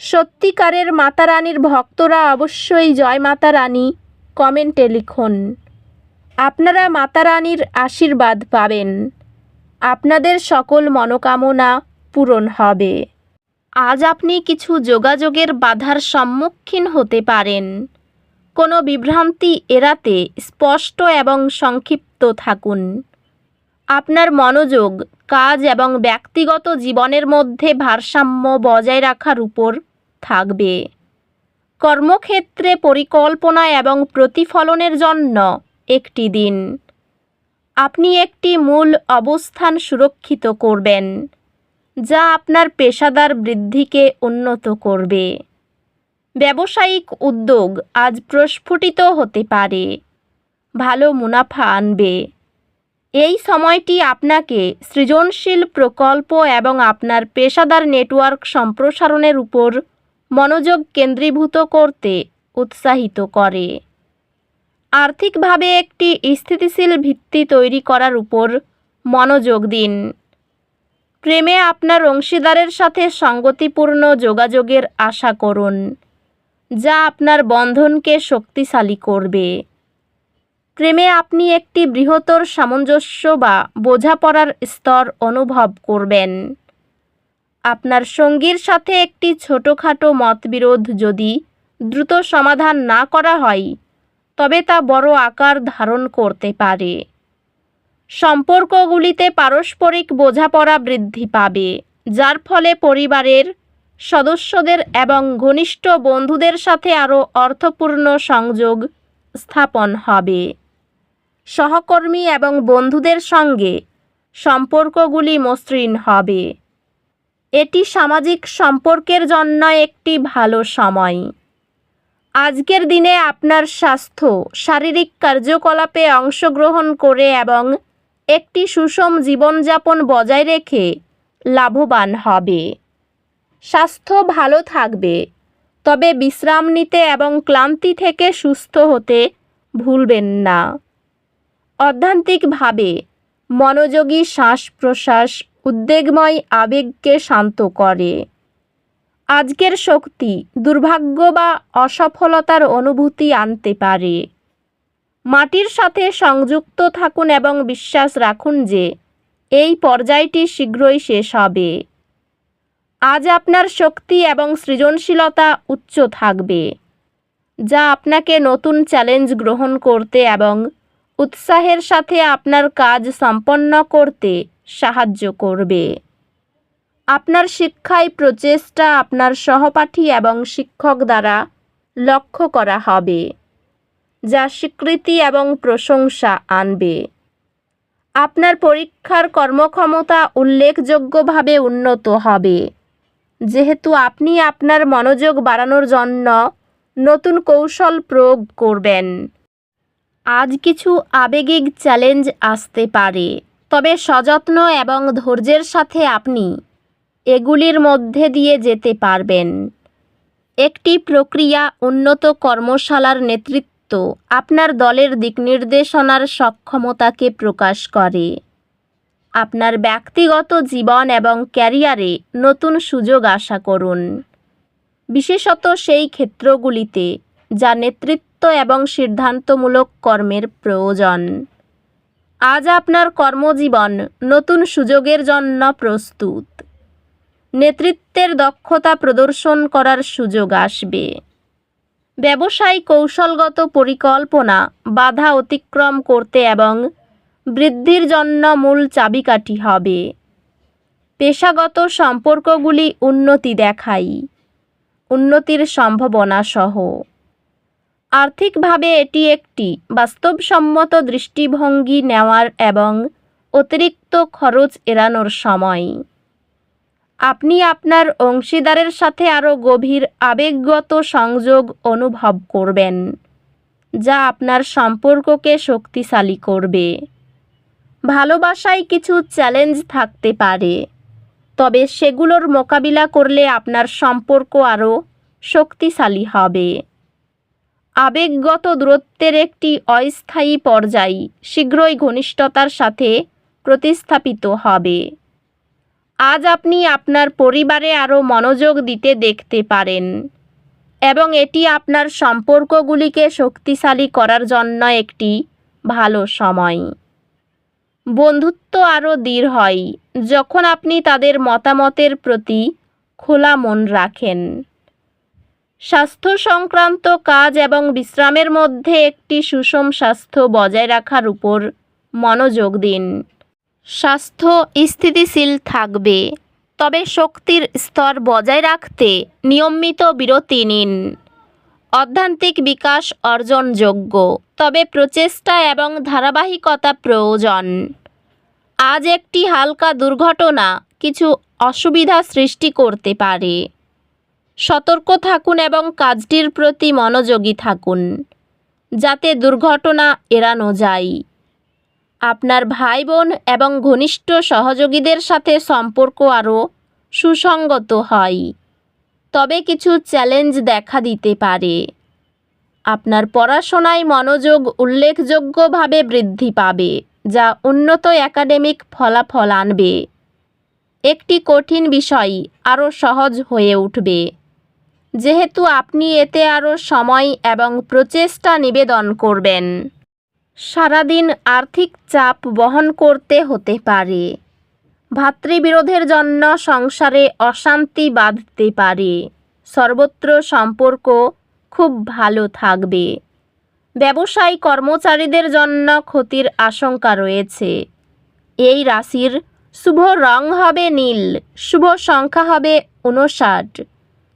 সত্যিকারের মাতা রানীর ভক্তরা অবশ্যই জয় মাতা রানী কমেন্টে লিখুন। আপনারা মাতা রানীর আশীর্বাদ পাবেন। আপনাদের সকল মনোকামনা পূরণ হবে। আজ আপনি কিছু যোগাযোগের বাধার সম্মুখীন হতে পারেন। কোনো বিভ্রান্তি এড়াতে স্পষ্ট এবং সংক্ষিপ্ত থাকুন। আপনার মনোযোগ, কাজ এবং ব্যক্তিগত জীবনের মধ্যে ভারসাম্য বজায় রাখার উপর থাকবে। কর্মক্ষেত্রে পরিকল্পনা এবং প্রতিফলনের জন্য একটি দিন। আপনি একটি মূল অবস্থান সুরক্ষিত করবেন, যা আপনার পেশাদার বৃদ্ধিকে উন্নত করবে। ব্যবসায়িক উদ্যোগ আজ প্রস্ফুটিত হতে পারে, ভালো মুনাফা আনবে। এই সময়টি আপনাকে সৃজনশীল প্রকল্প এবং আপনার পেশাদার নেটওয়ার্ক সম্প্রসারণের উপর মনোযোগ কেন্দ্রীভূত করতে উৎসাহিত করে। আর্থিকভাবে একটি স্থিতিশীল ভিত্তি তৈরি করার উপর মনোযোগ দিন। প্রেমে আপনার অংশীদারের সাথে সঙ্গতিপূর্ণ যোগাযোগের আশা করুন, যা আপনার বন্ধনকে শক্তিশালী করবে। প্রেমে আপনি একটি বৃহত্তর সামঞ্জস্য বা বোঝাপড়ার স্তর অনুভব করবেন। আপনার সঙ্গীর সাথে একটি ছোটোখাটো মতবিরোধ যদি দ্রুত সমাধান না করা হয়, তবে তা বড় আকার ধারণ করতে পারে। সম্পর্কগুলিতে পারস্পরিক বোঝাপড়া বৃদ্ধি পাবে, যার ফলে পরিবারের সদস্যদের এবং ঘনিষ্ঠ বন্ধুদের সাথে আরও অর্থপূর্ণ সংযোগ স্থাপন হবে। সহকর্মী এবং বন্ধুদের সঙ্গে সম্পর্কগুলি মসৃণ হবে। এটি সামাজিক সম্পর্কের জন্য একটি ভালো সময়। আজকের দিনে আপনার স্বাস্থ্য, শারীরিক কার্যকলাপে অংশগ্রহণ করে এবং একটি সুষম জীবনযাপন বজায় রেখে লাভবান হবে। স্বাস্থ্য ভালো থাকবে, তবে বিশ্রাম নিতে এবং ক্লান্তি থেকে সুস্থ হতে ভুলবেন না। অধ্যান্তিকভাবে, মনোযোগী শ্বাস প্রশ্বাস উদ্বেগময় আবেগকে শান্ত করে। আজকের শক্তি দুর্ভাগ্য বা অসফলতার অনুভূতি আনতে পারে। মাটির সাথে সংযুক্ত থাকুন এবং বিশ্বাস রাখুন যে, এই পর্যায়টি শীঘ্রই শেষ হবে। আজ আপনার শক্তি এবং সৃজনশীলতা উচ্চ থাকবে, যা আপনাকে নতুন চ্যালেঞ্জ গ্রহণ করতে এবং উৎসাহের সাথে আপনার কাজ সম্পন্ন করতে সাহায্য করবে। আপনার শিক্ষায় প্রচেষ্টা আপনার সহপাঠী এবং শিক্ষক দ্বারা লক্ষ্য করা হবে, যা স্বীকৃতি এবং প্রশংসা আনবে। আপনার পরীক্ষার কর্মক্ষমতা উল্লেখযোগ্যভাবে উন্নত হবে। যেহেতু আপনি আপনার মনোযোগ বাড়ানোর জন্য নতুন কৌশল প্রয়োগ করবেন। আজ কিছু আবেগিক চ্যালেঞ্জ আসতে পারে। তবে সযত্ন এবং ধৈর্যের সাথে আপনি এগুলির মধ্যে দিয়ে যেতে পারবেন। একটি প্রক্রিয়া উন্নত কর্মশালার নেতৃত্ব আপনার দলের দিকনির্দেশনার সক্ষমতাকে প্রকাশ করে। আপনার ব্যক্তিগত জীবন এবং ক্যারিয়ারে নতুন সুযোগ আশা করুন। বিশেষত সেই ক্ষেত্রগুলিতে যা নেতৃত্ব এবং সিদ্ধান্তমূলক কর্মের প্রয়োজন। আজ আপনার কর্মজীবন নতুন সুযোগের জন্য প্রস্তুত। নেতৃত্বের দক্ষতা প্রদর্শন করার সুযোগ আসবে। ব্যবসায় কৌশলগত পরিকল্পনা বাধা অতিক্রম করতে এবং বৃদ্ধির জন্য মূল চাবিকাঠি হবে। পেশাগত সম্পর্কগুলি উন্নতি দেখাই। উন্নতির সম্ভাবনা সহ। আর্থিকভাবে এটি একটি বাস্তবসম্মত দৃষ্টিভঙ্গি নেওয়ার এবং অতিরিক্ত খরচ এড়ানোর সময়। আপনি আপনার অংশীদারের সাথে আরও গভীর আবেগগত সংযোগ অনুভব করবেন, যা আপনার সম্পর্ককে শক্তিশালী করবে। ভালোবাসায় কিছু চ্যালেঞ্জ থাকতে পারে, তবে সেগুলোর মোকাবিলা করলে আপনার সম্পর্ক আরও শক্তিশালী হবে। আবেগগত দূরত্বের একটি অস্থায়ী পর্যায় শীঘ্রই ঘনিষ্ঠতার সাথে প্রতিস্থাপিত হবে। আজ আপনি আপনার পরিবারে আরও মনোযোগ দিতে দেখতে পারেন এবং এটি আপনার সম্পর্কগুলিকে শক্তিশালী করার জন্য একটি ভালো সময়। বন্ধুত্ব আরও দৃঢ় হয় যখন আপনি তাদের মতামতের প্রতি খোলা মন রাখেন। স্বাস্থ্য সংক্রান্ত কাজ এবং বিশ্রামের মধ্যে একটি সুষম স্বাস্থ্য বজায় রাখার উপর মনোযোগ দিন। স্বাস্থ্য স্থিতিশীল থাকবে, তবে শক্তির স্তর বজায় রাখতে নিয়মিত বিরতি নিন। অধ্যান্তিক বিকাশ অর্জনযোগ্য, তবে প্রচেষ্টা এবং ধারাবাহিকতা প্রয়োজন। আজ একটি হালকা দুর্ঘটনা কিছু অসুবিধা সৃষ্টি করতে পারে। সতর্ক থাকুন এবং কাজটির প্রতি মনোযোগী থাকুন, যাতে দুর্ঘটনা এড়ানো যায়। আপনার ভাই বোন এবং ঘনিষ্ঠ সহযোগীদের সাথে সম্পর্ক আরও সুসংগত হয়। তবে কিছু চ্যালেঞ্জ দেখা দিতে পারে। আপনার পড়াশোনায় মনোযোগ উল্লেখযোগ্যভাবে বৃদ্ধি পাবে, যা উন্নত একাডেমিক ফলাফল আনবে। একটি কঠিন বিষয় আরও সহজ হয়ে উঠবে। যেহেতু আপনি এতে আরও সময় এবং প্রচেষ্টা নিবেদন করবেন। সারাদিন আর্থিক চাপ বহন করতে হতে পারে। ভাতৃবিরোধের জন্য সংসারে অশান্তি বাঁধতে পারে। সর্বত্র সম্পর্ক খুব ভালো থাকবে। ব্যবসায়ী কর্মচারীদের জন্য ক্ষতির আশঙ্কা রয়েছে। এই রাশির শুভ রং হবে নীল, শুভ সংখ্যা হবে উনষাট